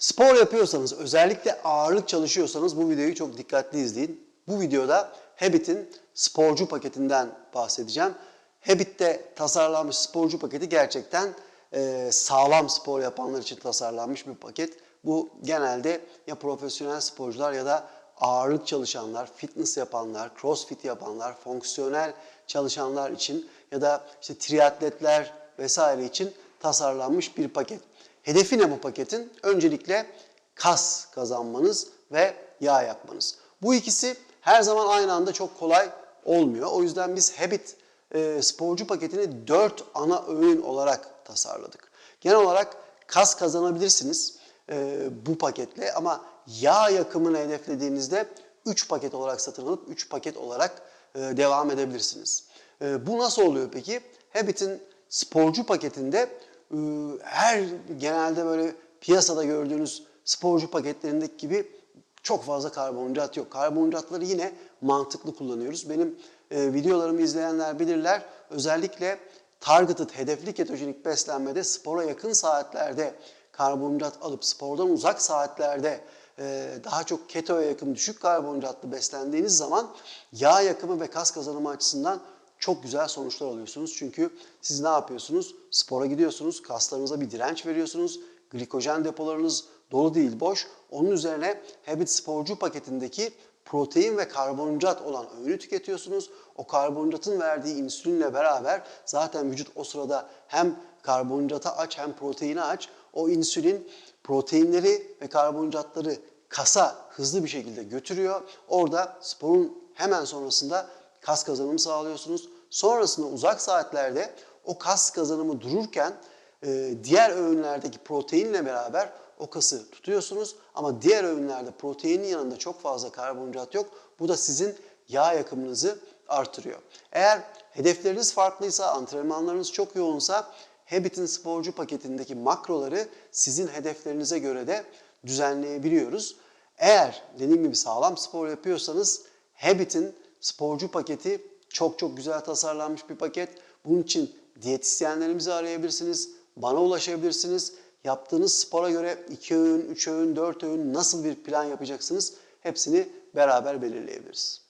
Spor yapıyorsanız, özellikle ağırlık çalışıyorsanız bu videoyu çok dikkatli izleyin. Bu videoda Habit'in sporcu paketinden bahsedeceğim. Habit'te tasarlanmış sporcu paketi gerçekten e, sağlam spor yapanlar için tasarlanmış bir paket. Bu genelde ya profesyonel sporcular ya da ağırlık çalışanlar, fitness yapanlar, crossfit yapanlar, fonksiyonel çalışanlar için ya da işte triatletler vesaire için tasarlanmış bir paket. Hedefi ne bu paketin? Öncelikle kas kazanmanız ve yağ yakmanız. Bu ikisi her zaman aynı anda çok kolay olmuyor. O yüzden biz Habit e, sporcu paketini 4 ana öğün olarak tasarladık. Genel olarak kas kazanabilirsiniz e, bu paketle ama yağ yakımını hedeflediğinizde 3 paket olarak satın alıp 3 paket olarak e, devam edebilirsiniz. E, bu nasıl oluyor peki? Habit'in sporcu paketinde her genelde böyle piyasada gördüğünüz sporcu paketlerindeki gibi çok fazla karbonhidrat yok. Karbonhidratları yine mantıklı kullanıyoruz. Benim e, videolarımı izleyenler bilirler. Özellikle targeted, hedefli ketojenik beslenmede spora yakın saatlerde karbonhidrat alıp spordan uzak saatlerde e, daha çok ketoya yakın düşük karbonhidratlı beslendiğiniz zaman yağ yakımı ve kas kazanımı açısından çok güzel sonuçlar alıyorsunuz. Çünkü siz ne yapıyorsunuz? Spora gidiyorsunuz, kaslarınıza bir direnç veriyorsunuz. Glikojen depolarınız dolu değil boş. Onun üzerine Habit sporcu paketindeki protein ve karbonhidrat olan öğünü tüketiyorsunuz. O karbonhidratın verdiği insülinle beraber zaten vücut o sırada hem karbonhidrata aç hem proteine aç. O insülin proteinleri ve karbonhidratları kasa hızlı bir şekilde götürüyor. Orada sporun hemen sonrasında kas kazanımı sağlıyorsunuz. Sonrasında uzak saatlerde o kas kazanımı dururken e, diğer öğünlerdeki proteinle beraber o kası tutuyorsunuz. Ama diğer öğünlerde proteinin yanında çok fazla karbonhidrat yok. Bu da sizin yağ yakımınızı artırıyor. Eğer hedefleriniz farklıysa, antrenmanlarınız çok yoğunsa Habit'in sporcu paketindeki makroları sizin hedeflerinize göre de düzenleyebiliyoruz. Eğer dediğim gibi sağlam spor yapıyorsanız Habit'in sporcu paketi çok çok güzel tasarlanmış bir paket. Bunun için diyetisyenlerimizi arayabilirsiniz, bana ulaşabilirsiniz. Yaptığınız spora göre 2 öğün, 3 öğün, 4 öğün nasıl bir plan yapacaksınız hepsini beraber belirleyebiliriz.